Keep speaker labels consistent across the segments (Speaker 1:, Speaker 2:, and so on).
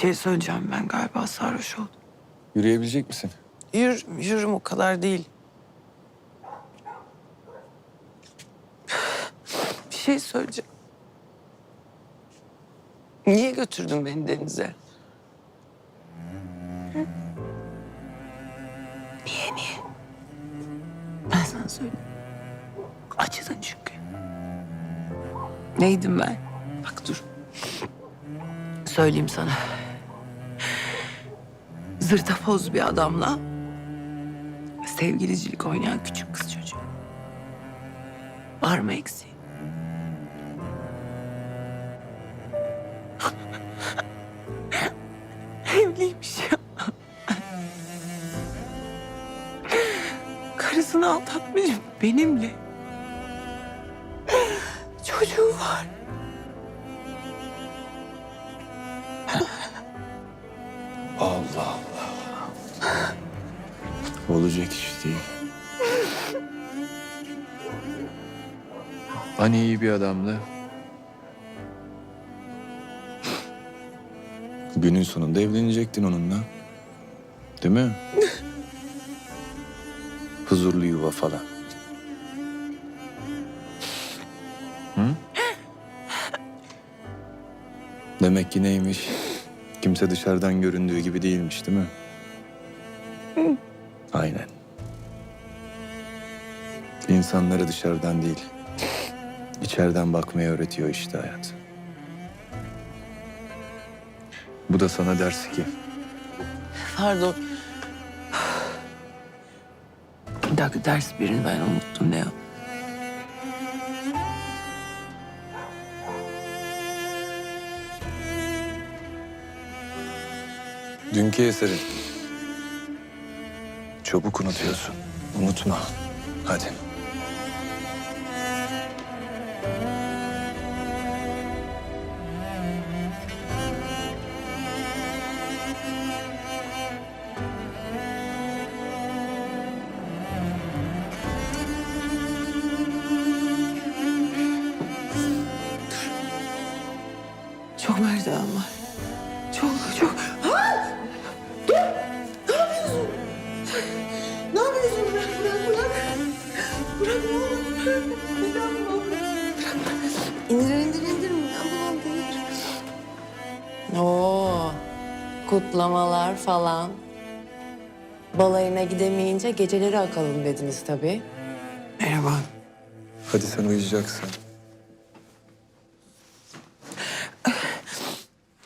Speaker 1: Şey... Söyleyeceğim ben galiba sarhoş oldum.
Speaker 2: Yürüyebilecek misin?
Speaker 1: Yürü, yürürüm o kadar değil. Bir şey söyleyeceğim. Niye götürdün beni denize? Hı? Niye, niye? Ben sana söyleyeyim. Acıdın çünkü. Neydim ben? Bak dur. Söyleyeyim sana. Zırtapoz bir adamla sevgilicilik oynayan küçük kız çocuğu. Var mı eksiği? Evliymiş ya. Karısını aldatmış benimle. Çocuğu var.
Speaker 2: Allah Allah. Olacak iş değil. Hani iyi bir adamdı. Günün sonunda evlenecektin onunla. Değil mi? Huzurlu yuva falan. Hı? Demek ki neymiş? Kimse dışarıdan göründüğü gibi değilmiş değil mi? Aynen. İnsanlara dışarıdan değil, içeriden bakmayı öğretiyor işte hayat. Bu da sana ders ki
Speaker 1: Pardon. Bir dakika ders birini ben unuttum ne o?
Speaker 2: dünkü eserin. Çabuk unutuyorsun. Unutma. Hadi.
Speaker 1: Çok merdiven var.
Speaker 3: Oo, kutlamalar falan. Balayına gidemeyince geceleri akalım dediniz tabii.
Speaker 1: Merhaba.
Speaker 2: Hadi sen uyuyacaksın.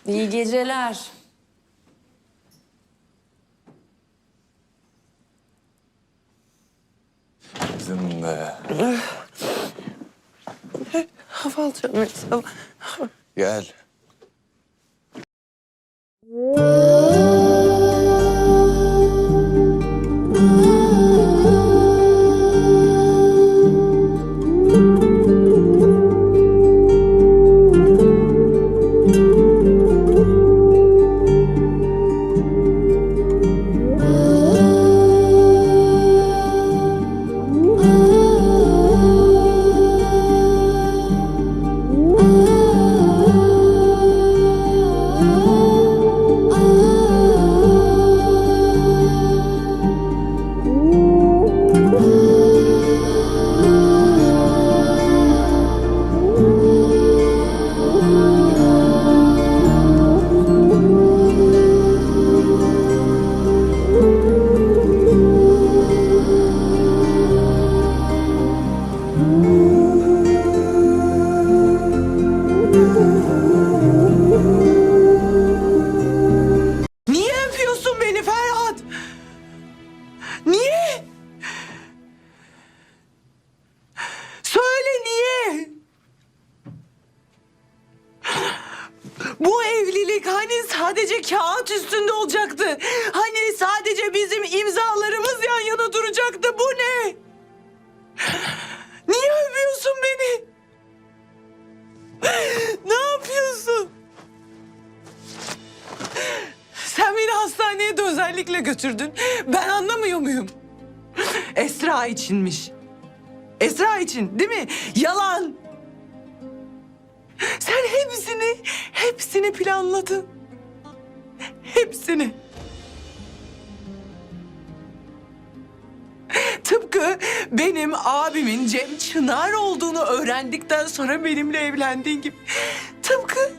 Speaker 3: İyi geceler.
Speaker 2: Kızım be.
Speaker 1: Hava alacağım.
Speaker 2: Gel.
Speaker 1: Kağıt üstünde olacaktı. Hani sadece bizim imzalarımız yan yana duracaktı. Bu ne? Niye öpüyorsun beni? Ne yapıyorsun? Sen beni hastaneye de özellikle götürdün. Ben anlamıyor muyum? Esra içinmiş. Esra için değil mi? Yalan. Sen hepsini, hepsini planladın. Hepsini. Tıpkı benim abimin Cem Çınar olduğunu öğrendikten sonra benimle evlendiğin gibi. Tıpkı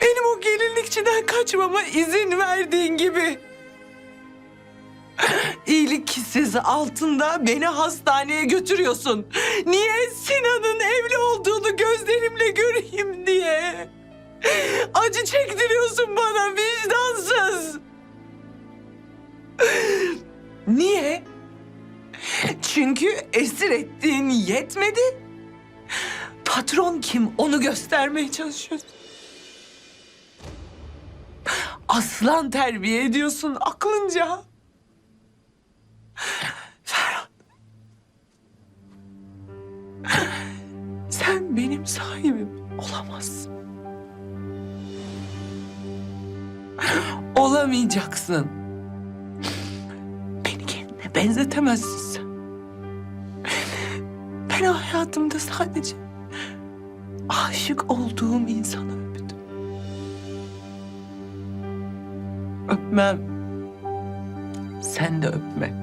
Speaker 1: benim o gelinlikçiden kaçmama izin verdiğin gibi. İyilik kisesi altında beni hastaneye götürüyorsun. Niye Sinan'ın evli olduğunu gözlerimle göreyim diye. Acı çektiriyorsun bana vicdansız. Niye? Çünkü esir ettiğin yetmedi. Patron kim onu göstermeye çalışıyorsun. Aslan terbiye ediyorsun aklınca. Ferhat. Sen benim sahibim olamazsın. Olamayacaksın. Beni kendine benzetemezsin sen. Ben hayatımda sadece aşık olduğum insanı öptüm. Öpmem. Sen de öpme.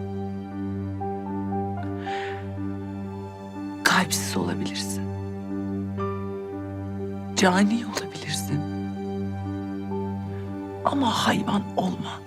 Speaker 1: Kalpsiz olabilirsin. Cani olabilirsin. Ama hayvan olma.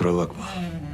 Speaker 2: Kusura bakma.